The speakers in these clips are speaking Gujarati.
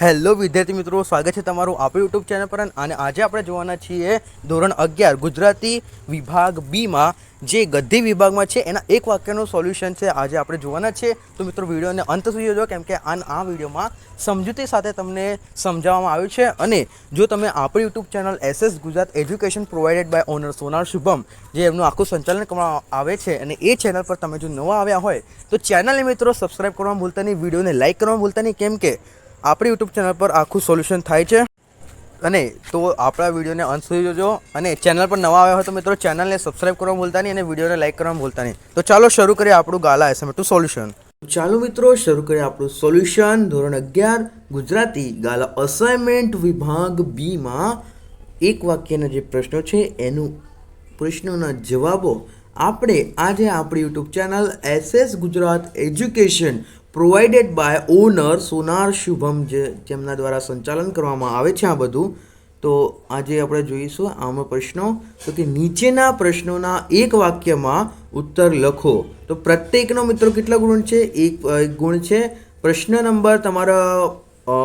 હેલો વિદ્યાર્થી મિત્રો, સ્વાગત છે તમારું આપણી યુટ્યુબ ચેનલ પર અને આજે આપણે જોવાના છીએ ધોરણ અગિયાર, ગુજરાતી વિભાગ બીમાં જે ગદ્ય વિભાગમાં છે એના એક વાક્યનું સોલ્યુશન છે આજે આપણે જોવાના છે તો મિત્રો, વિડીયોને અંત સુધી જોજો કેમ કે આ આ વિડીયોમાં સમજૂતી સાથે તમને સમજાવવામાં આવ્યું છે. અને જો તમે આપણી YouTube channel SS Gujarat education provided by owner Sonar Shubham, જે એમનું આખું સંચાલન કરવામાં આવે છે અને એ ચેનલ પર તમે જો નવા આવ્યા હોય, તો ચેનલને મિત્રો સબસ્ક્રાઇબ કરવા ભૂલતા નહીં, વિડીયોને લાઇક કરવા ભૂલતા નહીં. કેમ કે આપણી યુટ્યુબ ચેનલ પર આખું સોલ્યુશન થાય છે. અને તો આપણા વિડીયોને અંત સુધી જોજો. અને ચેનલ પર નવા આવ્યા હોય તો મિત્રો ચેનલને સબસ્ક્રાઇબ કરવા ભૂલતા નહીં અને વિડીયોને લાઇક કરવા ભૂલતા નહીં. તો ચાલો શરૂ કરીએ આપણું ગાલા એસએમ સોલ્યુશન. ચાલો મિત્રો શરૂ કરીએ આપણું સોલ્યુશન. ધોરણ અગિયાર, ગુજરાતી ગાલા અસાઇનમેન્ટ વિભાગ બીમાં એક વાક્યના જે પ્રશ્નો છે એનું પ્રશ્નોના જવાબો. આપણે આજે આપણી YouTube channel SS Gujarat education provided by owner Sonar Shubham જે જેમના દ્વારા સંચાલન કરવામાં આવે છે આ બધું, તો આજે આપણે જોઈશું આમાં પ્રશ્નો. તો કે નીચેના પ્રશ્નોના એક વાક્યમાં ઉત્તર લખો. તો પ્રત્યેકનો મિત્રો કેટલા ગુણ છે? એક ગુણ છે. પ્રશ્ન નંબર તમારા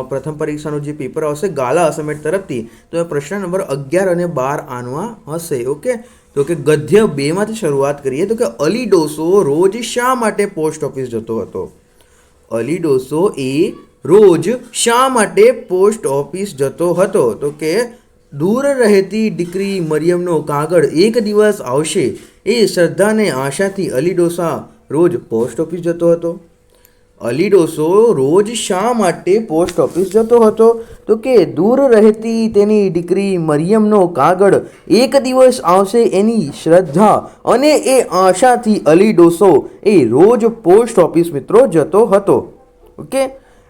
પ્રથમ પરીક્ષાનું જે પેપર આવશે, ગાલા અસમેટ તરફથી, તો એ પ્રશ્ન નંબર અગિયાર અને બાર આનવા હશે, ઓકે? તો કે ગદ્ય બેમાંથી શરૂઆત કરીએ. તો કે અલી ડોસો રોજ શા માટે પોસ્ટ ઓફિસ જતો હતો? અલી ડોસો એ રોજ શા માટે પોસ્ટ ઓફિસ જતો હતો? તો કે, દૂર રહેતી દીકરી મરિયમનો કાગળ એક દિવસ આવશે. એ શ્રદ્ધાને આશાથી અલી ડોસા રોજ પોસ્ટ ઓફિસ જતો હતો. અલી ડોસો રોજ શા માટે પોસ્ટ ઓફિસ જતો હતો? તો કે દૂર રહેતી તેની દીકરી મરિયમનો કાગળ એક દિવસ આવશે એની શ્રદ્ધા અને એ આશાથી અલી ડોસો એ રોજ પોસ્ટ ઓફિસ મિત્રો જતો હતો. ઓકે?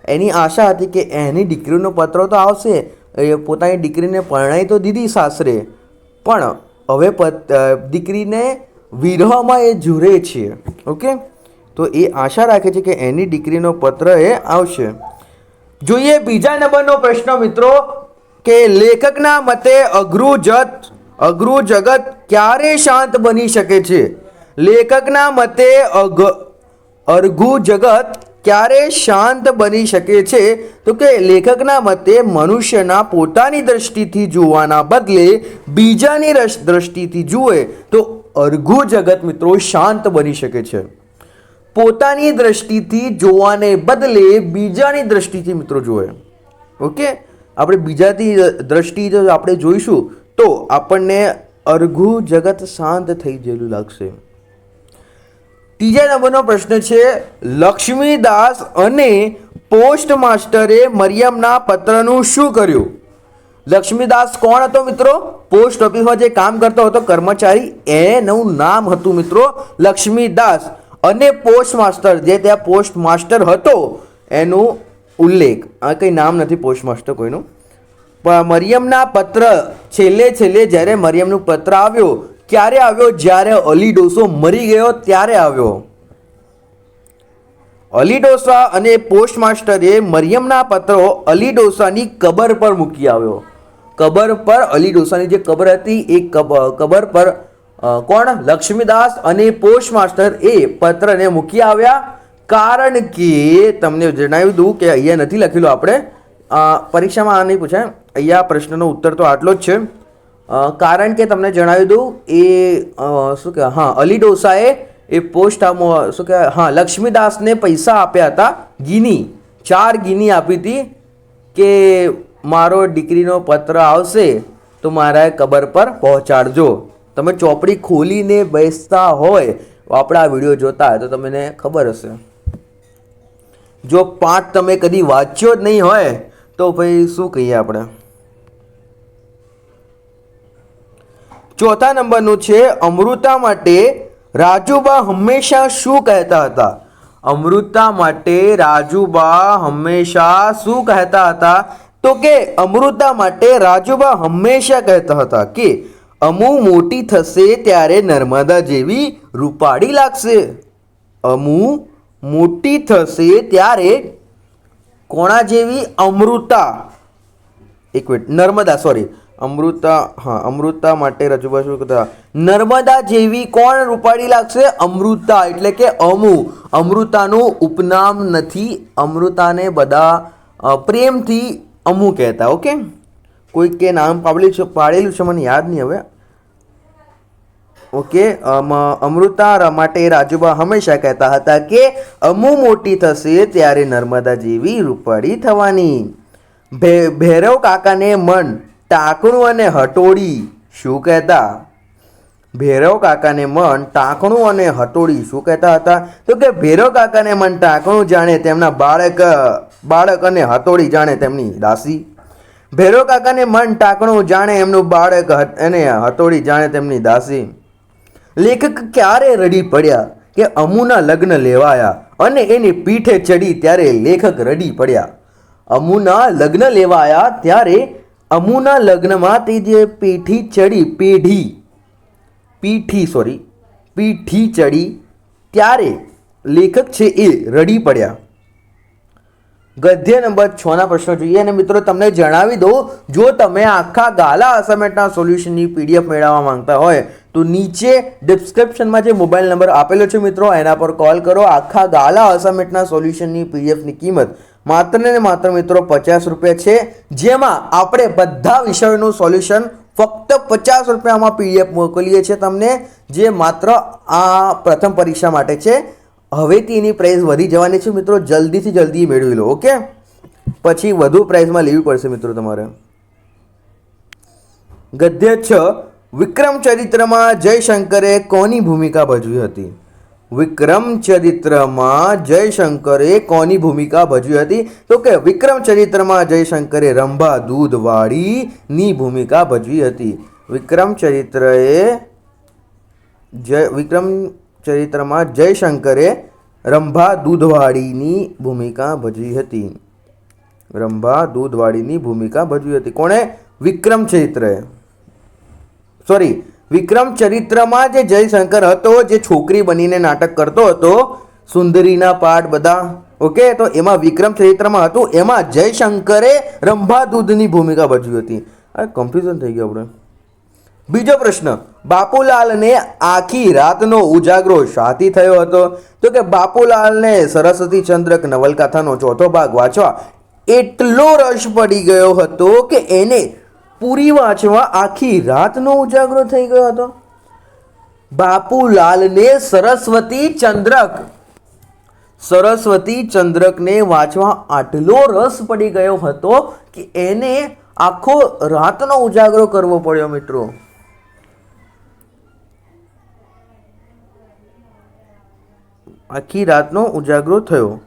એની આશા હતી કે એની દીકરીનો પત્ર તો આવશે. એ પોતાની દીકરીને પરણાઈ તો દીધી સાસરે. પણ હવે દીકરીને વિરહમાં એ ઝૂરે છે. ઓકે? તો એ આશા રાખે છે કે એની દીકરીનો પત્ર એ આવશે. જોઈએ બીજા નંબરનો પ્રશ્ન, મિત્રો, કે લેખકના મતે અઘરું જત, અઘરું જગત ક્યારે શાંત બની શકે છે? લેખકના મતે અઘ, અર્ઘું જગત ક્યારે શાંત બની શકે છે? તો કે લેખકના મતે મનુષ્યના પોતાની દ્રષ્ટિથી જોવાના બદલે બીજાની દ્રષ્ટિથી જુએ તો અર્ઘુ જગત, મિત્રો, શાંત બની શકે છે. પોતાની દ્રષ્ટિથી જોવાને બદલે બીજાની દ્રષ્ટિથી મિત્રો જોવે ઓકે? આપણે બીજાથી દ્રષ્ટિ જો આપણે જોઈશું, તો આપણને અર્ઘું જગત શાંત થઈ ગયેલું લાગશે. ત્રીજા નંબરનો પ્રશ્ન છે, લક્ષ્મીદાસ અને પોસ્ટ માસ્ટરે મરિયમના પત્રનું શું કર્યું? લક્ષ્મીદાસ કોણ હતો મિત્રો? પોસ્ટ ઓફિસમાં જે કામ કરતો હતો કર્મચારી, એનું નામ હતું મિત્રો લક્ષ્મીદાસ. અને પોસ્ટ માસ્ટર જે ત્યાં પોસ્ટ માસ્ટર હતો, એનું ઉલ્લેખ. આ કંઈ નામ નથી પોસ્ટ માસ્ટર કોઈનું. પણ મરિયમના પત્ર, છેલ્લે છેલ્લે જ્યારે મરિયમનું પત્ર આવ્યો, ક્યારે આવ્યો? જ્યારે અલી ડોસો મરી ગયો, ત્યારે આવ્યો. અલી ડોસા અને પોસ્ટ માસ્ટરે મરિયમના પત્રો અલી ડોસાની કબર પર મૂકી આવ્યો. કબર પર અલી ડોસાની જે કબર હતી, એ કબ- કબર પર કોણ? લક્ષ્મીદાસ અને પોસ્ટ માસ્ટર એ પત્રને મૂકી આવ્યા. કારણ કે તમને જણાવ્યું હતું કે અહીંયા નથી લખેલું આપણે. પરીક્ષામાં આ નહીં પૂછાય. અહીંયા પ્રશ્નનો ઉત્તર તો આટલો જ છે. કારણ કે તમને જણાવ્યું હતું એ શું કહેવાય? હા, અલી ડોસાએ એ પોસ્ટ શું કહેવાય? હા, લક્ષ્મીદાસને પૈસા આપ્યા હતા, ગીની. ચાર ગીની આપી હતી કે મારો દીકરીનો પત્ર આવશે તો મારા કબર પર પહોંચાડજો. તમે ચોપડી ખોલીને બેસતા હોય આપણા વીડિયો જોતા હોય, તો તમને ખબર હશે. જો પાઠ તમે કદી વાંચ્યો જ નહીં હોય, તો ભાઈ શું કહીએ આપણે? ચોથા નંબરનું છે, અમૃતા માટે રાજુબા હંમેશા શું કહેતા હતા? અમૃતા માટે રાજુબા હંમેશા શું કહેતા હતા? તો કે અમૃતા માટે રાજુબા હંમેશા કહેતા હતા કે અમુ મોટી થશે ત્યારે નર્મદા જેવી રૂપાળી લાગશે. અમુ મોટી થશે ત્યારે કોણા જેવી અમૃતા. એક મિનિટ નર્મદા સોરી અમૃતા, હા, અમૃતા માટે રજૂઆત કરતા? નર્મદા જેવી કોણ રૂપાળી લાગશે? અમૃતા, એટલે કે અમુ. અમૃતાનું ઉપનામ નથી, અમૃતાને બધા પ્રેમથી અમુ કહેતા, ઓકે? કોઈ કે નામ પાડેલું છે પાડેલું છે મને યાદ નહીં હવે. ઓકે અમ, અમૃતા માટે રાજુબા હંમેશા કહેતા હતા કે અમુ મોટી થશે ત્યારે નર્મદા જેવી રૂપાળી થવાની. ભૈરવ કાકાને મન ટાંકણું અને હટોળી શું કહેતા? ભૈરવ કાકાને મન ટાંકણું અને હટોળી શું કહેતા હતા? તો કે ભૈરવ કાકાને મન ટાંકણું જાણે તેમના બાળક બાળક અને હટોળી જાણે તેમની દાસી. ભૈરવ કાકાને મન ટાંકણું જાણે એમનું બાળક અને હથોડી જાણે તેમની દાસી. લેખક ક્યારે રડી પડ્યા કે અમુના લગ્ન લેવાયા અને એની પીઠે ચડી ત્યારે લેખક રડી પડ્યા. અમુના લગ્ન લેવાયા ત્યારે અમુના લગ્નમાં તે જે પીઠી ચડી પેઢી. પીઠી સોરી પીઠી ચડી ત્યારે લેખક છે એ રડી પડ્યા. ગદ્ય નંબર છ ના પ્રશ્નો જોઈએ. અને મિત્રો, તમને જણાવી દઉં, જો તમે આખા ગાલા અસાઇનમેન્ટના સોલ્યુશનની પીડીએફ મેળવવા માંગતા હોય, તો નીચે ડિસ્ક્રિપ્શનમાં જે મોબાઈલ નંબર આપેલો છે મિત્રો, એના પર કોલ કરો. આખા ગાલા અસાઇનમેન્ટના સોલ્યુશનની પીડીએફની કિંમત માત્ર ને માત્ર મિત્રો પચાસ રૂપિયા છે. જેમાં આપણે બધા વિષયોનું સોલ્યુશન ફક્ત પચાસ રૂપિયામાં પીડીએફ મોકલીએ છીએ તમને, જે માત્ર આ પ્રથમ પરીક્ષા માટે છે. હવેથી એની પ્રાઇસ વધી જવાની છે મિત્રો. જલ્દીથી જલ્દી મેળવી લો ઓકે પછી વધુ પ્રાઇસમાં લેવી પડશે મિત્રો તમારે. ગદ્ય છ, વિક્રમ ચરિત્રમાં જયશંકરે કોની ભૂમિકા ભજવી હતી? વિક્રમ ચરિત્રમાં જયશંકરે કોની ભૂમિકા ભજવી હતી? તો કે વિક્રમ ચરિત્રમાં જયશંકરે રંભા દૂધવાળીની ભૂમિકા ભજવી હતી. વિક્રમ ચરિત્રએ જય, વિક્રમ ચરિત્રમાં જયશંકરે રંભા દૂધવાળીની ભૂમિકા ભજવી હતી. રંભા દૂધવાળીની ભૂમિકા ભજવી હતી. કોણે? વિક્રમ ચરિત્રએ સોરી વિક્રમ ચરિત્રમાં જે જયશંકર હતો, જે છોકરી બનીને નાટક કરતો હતો, સુંદરીના પાઠ બધા, ઓકે? તો એમાં વિક્રમ ચરિત્રમાં હતું, એમાં જયશંકરે રંભા દૂધની ભૂમિકા ભજવી હતી. આ કન્ફ્યુઝન થઈ ગયું આપણે. બીજો પ્રશ્ન, બાપુલાલને આખી રાતનો ઉજાગરો શાથી થયો હતો? તો કે બાપુલાલને સરસ્વતી ચંદ્રક નવલકથાનો ચોથો ભાગ વાંચવા એટલો રસ પડી ગયો હતો કે એને પૂરી વાંચવા આખી રાતનો ઉજાગરો થઈ ગયો હતો. બાપુલાલને સરસ્વતી ચંદ્રક, સરસ્વતી ચંદ્રકને વાંચવા આટલો રસ પડી ગયો હતો કે એને આખો રાતનો ઉજાગરો કરવો પડ્યો મિત્રો. આખી રાતનો ઉજાગરો થયો.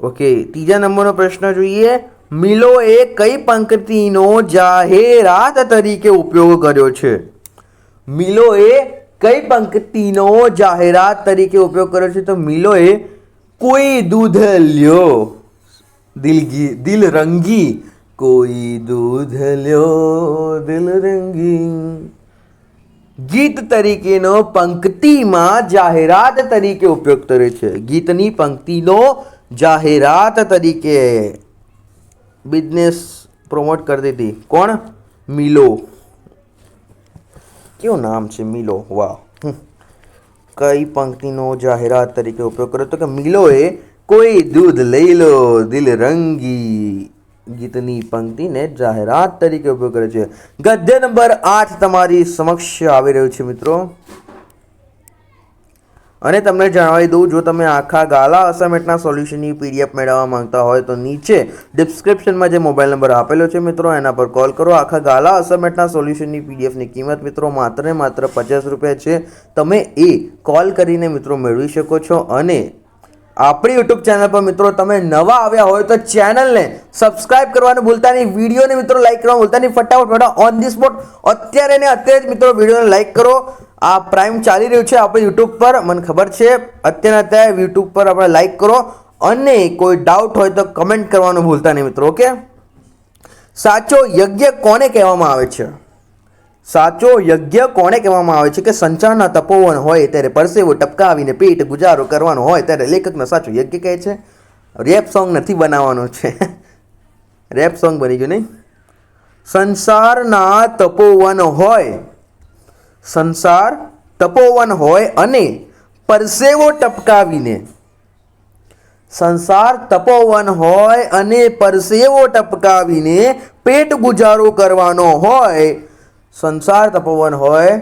ઓકે, ત્રીજા નંબરનો પ્રશ્ન જોઈએ. મિલોએ કઈ પંક્તિનો જાહેરાત તરીકે ઉપયોગ કર્યો છે? મિલોએ કઈ પંક્તિનો જાહેરાત તરીકે ઉપયોગ કર્યો છે? તો મિલોએ કોઈ દૂધ લ્યો દિલગી દિલ રંગી કોઈ દૂધ લ્યો દિલ રંગી ગીત તરીકેનો પંક્તિમાં જાહેરાત તરીકે ઉપયોગ કરે છે. ગીતની પંક્તિનો જાહેરાત તરીકે બિઝનેસ પ્રમોટ કરતી હતી કોણ? મિલો. કેવું નામ છે મિલો? વાહ. કઈ પંક્તિનો જાહેરાત તરીકે ઉપયોગ કર્યો? તો કે મિલોએ કોઈ દૂધ લઈ લો, દિલ રંગી. ગીતની પંક્તિને જાહેરાત તરીકે ઉપયોગ કરે છે. ગદ્ય નંબર આઠ તમારી સમક્ષ આવી રહ્યું છે મિત્રો. અને તમને જણાવી દઉં, જો તમે આખા ગાલા અસાઇમેન્ટના સોલ્યુશનની પીડીએફ મેળવવા માંગતા હોય તો નીચે ડિસ્ક્રિપ્શનમાં જે મોબાઈલ નંબર આપેલો છે મિત્રો, એના પર કોલ કરો. આખા ગાલા અસાઇમેન્ટના સોલ્યુશનની પીડીએફની કિંમત મિત્રો માત્ર ને માત્ર પચાસ રૂપિયા છે. તમે એ કોલ કરીને મિત્રો મેળવી શકો છો અને આપણી યુટ્યુબ ચેનલ પર મિત્રો તમે નવા આવ્યા હોય તો ચેનલને સબસ્ક્રાઇબ કરવાનું ભૂલતા નહીં. વિડીયોને મિત્રો લાઇક કરવાનું ભૂલતા નહીં. ફટાફટ ફટાફટ ઓન ધી સ્પોટ અત્યારે ને અત્યારે જ મિત્રો વિડીયોને લાઇક કરો. આ પ્રાઇમ ચાલી રહ્યું છે આપણે યુટ્યુબ પર. મને ખબર છે. અત્યારે અત્યારે યુટ્યુબ પર આપણે લાઇક કરો. અને કોઈ ડાઉટ હોય તો કમેન્ટ કરવાનું ભૂલતા નહીં મિત્રો ઓકે સાચો યજ્ઞ કોને કહેવામાં આવે છે? સાચો યજ્ઞ કોને કહેવામાં આવે છે કે સંચારના તપોવન હોય ત્યારે પરસેવો ટપકાવીને પેટ ગુજારો કરવાનો હોય ત્યારે લેખકનો સાચો યજ્ઞ કહે છે. રેપ સોંગ નથી બનાવવાનો છે. રેપ સોંગ બની ગયું નહીં. સંસારના તપોવન હોય, સંસાર તપોવન હોય અને પરસેવો ટપકાવીને. સંસાર તપોવન હોય અને પરસેવો ટપકાવીને પેટ ગુજારો કરવાનો હોય સંસાર તપોવન હોય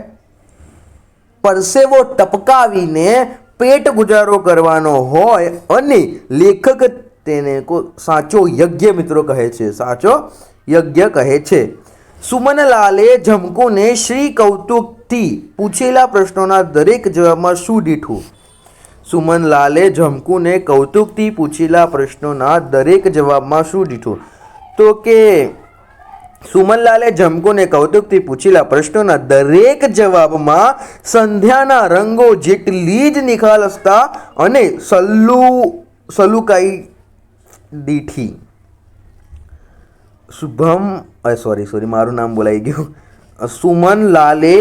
પરસેવો ટપકાવીને પેટ ગુજારો કરવાનો હોય અને લેખક તેને સાચો યજ્ઞ મિત્રો કહે છે. સાચો યજ્ઞ કહે છે. સુમનલાલે ઝમકુને શ્રી કૌતુકથી પૂછેલા પ્રશ્નોના દરેક જવાબમાં શું દીઠું? સુમનલાલે ઝમકુને કૌતુકથી પૂછેલા પ્રશ્નોના દરેક જવાબમાં શું દીઠું? તો કે સુમનલાલે જમકોને કૌતુકથી પૂછેલા પ્રશ્નોના દરેક જવાબમાં સંધ્યાના રંગો જેટલી જ નિખાલસતા અને સલ્લુ, સલુકાઈ દીઠી. શુભમ સોરી સોરી મારું નામ બોલાઈ ગયું. સુમનલાલે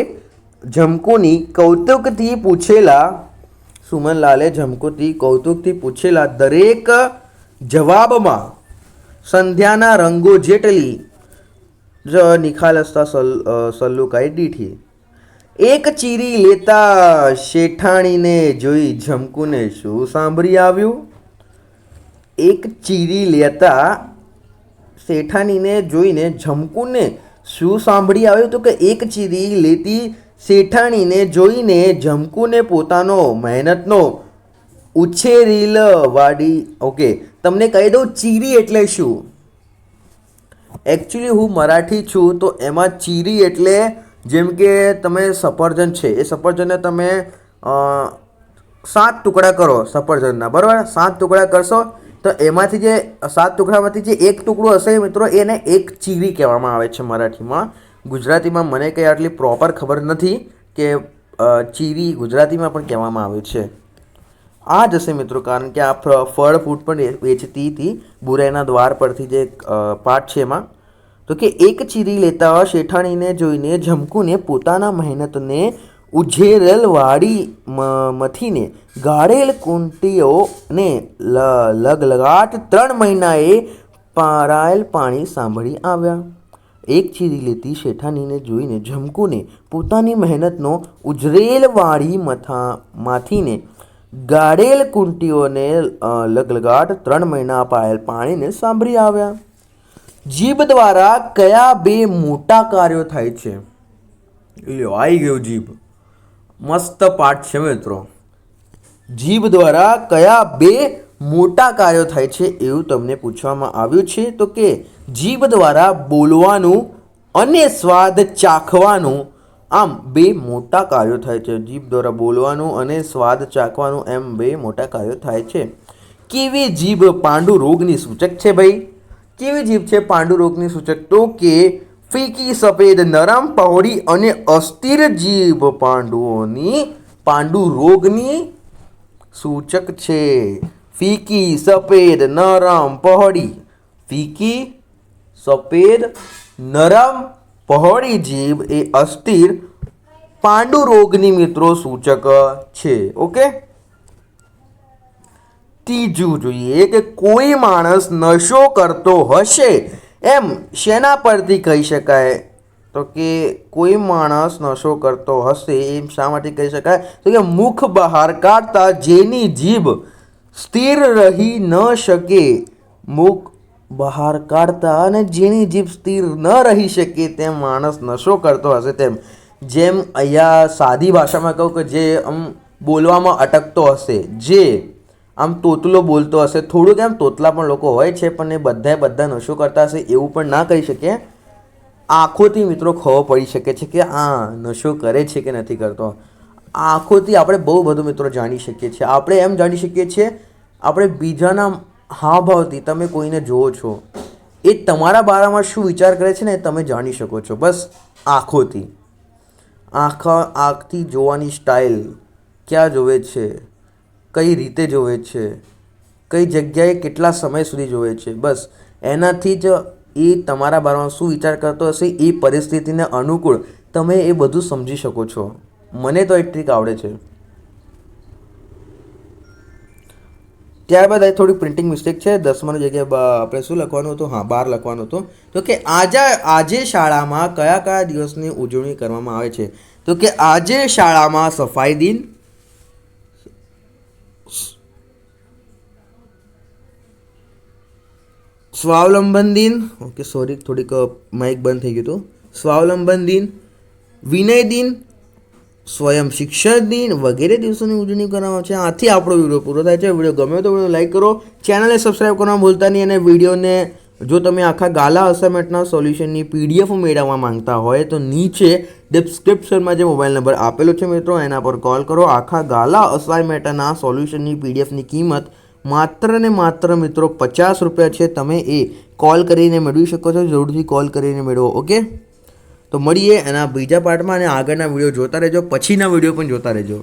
જમકોની કૌતુકથી પૂછેલા, સુમનલાલે જમકોથી કૌતુકથી પૂછેલા દરેક જવાબમાં સંધ્યાના રંગો જેટલી જ નિખાલસતા સલ અ, દીઠી. એક ચીરી લેતા શેઠાણીને જોઈ ઝમકુને શું સાંભળી આવ્યું? એક ચીરી લેતા શેઠાણીને જોઈને ઝમકુને શું સાંભળી આવ્યું? તો કે એક ચીરી લેતી શેઠાણીને જોઈને ઝમકુને પોતાનો મહેનતનો ઉછેરીલ વાડી ઓકે તમને કહી દઉં ચીરી એટલે શું? એકચ્યુઅલી હું મરાઠી છું, તો એમાં ચીરી એટલે જેમ કે તમે સફરજન છે, એ સફરજનને તમે સાત ટુકડા કરો સફરજનના, બરાબર? સાત ટુકડા કરશો, તો એમાંથી જે, સાત ટુકડામાંથી જે એક ટુકડો હશે મિત્રો, એને એક ચીરી કહેવામાં આવે છે મરાઠીમાં. ગુજરાતીમાં મને કંઈ આટલી પ્રોપર ખબર નથી કે ચીરી ગુજરાતીમાં પણ કહેવામાં આવે છે. આ જ હશે મિત્રો, કારણ કે આ ફળ ફૂટ પણ વેચતી હતી. બુરાઈના દ્વાર પરથી જે પાઠ છે એમાં. તો કે એક ચીરી લેતા શેઠાણીને જોઈને ઝમકુને પોતાના મહેનતને ઉજેરેલ વાડી મથીને ગાળેલ કુંટીઓને લગલગાટ ત્રણ મહિનાએ પારાયેલ પાણી સાંભળી આવ્યા. એક ચીરી લેતી શેઠાણીને જોઈને ઝમકુને પોતાની મહેનતનો ઉજરેલ વાળી મથા, માથીને ગાળેલ કુંટીઓને લગલગાટ ત્રણ મહિના પાયેલ પાણીને સાંભળી આવ્યા. જીભ દ્વારા કયા બે મોટા કાર્યો થાય છે? લ્યો આવી ગયો જીભ. મસ્ત પાઠ છે મિત્રો. જીભ દ્વારા કયા બે મોટા કાર્યો થાય છે એવું તમને પૂછવામાં આવ્યું છે? તો કે જીભ દ્વારા બોલવાનું અને સ્વાદ ચાખવાનું, આમ બે મોટા કાર્યો થાય છે. જીભ દ્વારા બોલવાનું અને સ્વાદ ચાખવાનું એમ બે મોટા કાર્યો થાય છે. કેવી જીભ પાંડુ રોગની સૂચક છે ભાઈ? કેવી જીભ છે પાંડુ રોગની સૂચક? તો કે ફીકી, સફેદ, નરમ, પહોળી અને અસ્થિર જીભ પાંડુઓની પાંડુ રોગની સૂચક છે. ફીકી, સફેદ, નરમ, પહોળી. ફીકી, સફેદ, નરમ, પહોળી જીભ એ અસ્થિર પાંડુ રોગની મિત્રો સૂચક છે. ઓકે? ત્રીજું જોઈએ કે કોઈ માણસ નશો કરતો હશે એમ શેના પરથી કહી શકાય? તો કે કોઈ માણસ નશો કરતો હશે એમ શા માટે કહી શકાય? તો કે મુખ બહાર કાઢતા જેની જીભ સ્થિર રહી ન શકે, મુખ બહાર કાઢતા અને જેની જીભ સ્થિર ન રહી શકે તેમ માણસ નશો કરતો હશે તેમ. જેમ અહીંયા સાદી ભાષામાં કહું કે જે આમ બોલવામાં અટકતો હશે, જે આમ તોતલો બોલતો હશે થોડુંક એમ તોતલા પણ લોકો હોય છે, પણ એ બધાએ બધા નશો કરતા હશે, એવું પણ ના કહી શકીએ. આંખોથી મિત્રો ખબર પડી શકે છે કે આ નશો કરે છે કે નથી કરતો. આંખોથી આપણે બહુ બધું મિત્રો જાણી શકીએ છીએ. આપણે એમ જાણી શકીએ છીએ, આપણે બીજાના હાવભાવથી તમે કોઈને જુઓ છો, એ તમારા બારામાં શું વિચાર કરે છે ને તમે જાણી શકો છો. બસ આંખોથી. આંખા, આંખથી જોવાની સ્ટાઇલ ક્યાં જોવે છે? કઈ રીતે જોવે છે? કઈ જગ્યાએ કેટલા સમય સુધી જોવે છે? બસ, એનાથી જ એ તમારા બારામાં શું વિચાર કરતો હશે એ પરિસ્થિતિને અનુકૂળ તમે એ બધું સમજી શકો છો. મને તો એ ટ્રીક આવડે છે. ત્યારબાદ અહીં થોડી પ્રિન્ટિંગ મિસ્ટેક છે. દસમાની જગ્યાએ આપણે શું લખવાનું હતું? હા, બાર લખવાનું હતું. તો કે આજે આજે શાળામાં કયા કયા દિવસની ઉજવણી કરવામાં આવે છે? તો કે આજે શાળામાં સફાઈ દિન સ્વાવલંબન દિન ઓકે સોરી થોડીક માઇક બંધ થઈ ગયું હતું. સ્વાવલંબન દિન વિનય દિન સ્વયં શિક્ષણ દિન વગેરે દિવસોની ઉજવણી કરવામાં છે. આથી આપણો વીડિયો પૂરો થાય છે. વીડિયો ગમ્યો તો વીડિયો લાઈક કરો. ચેનલને સબસ્ક્રાઈબ કરવા ભૂલતા નહીં અને વિડીયોને જો તમે આખા ગાલા અસાઇનમેન્ટના સોલ્યુશનની પીડીએફ મેળવવા માંગતા હોય તો નીચે ડિસ્ક્રિપ્શનમાં જે મોબાઈલ નંબર આપેલો છે મિત્રો, એના પર કોલ કરો. આખા ગાલા અસાઇનમેન્ટના સોલ્યુશનની પીડીએફની કિંમત માત્ર ને માત્ર મિત્રો પચાસ રૂપિયા છે, તમે એ કોલ કરીને મેળવી શકો છો, જરૂરથી કોલ કરીને મેળવો ઓકે તો મળીએ એના બીજા પાર્ટમાં અને આગળના વીડિયો જોતા રહેજો, પછીના વીડિયો પણ જોતા રહેજો.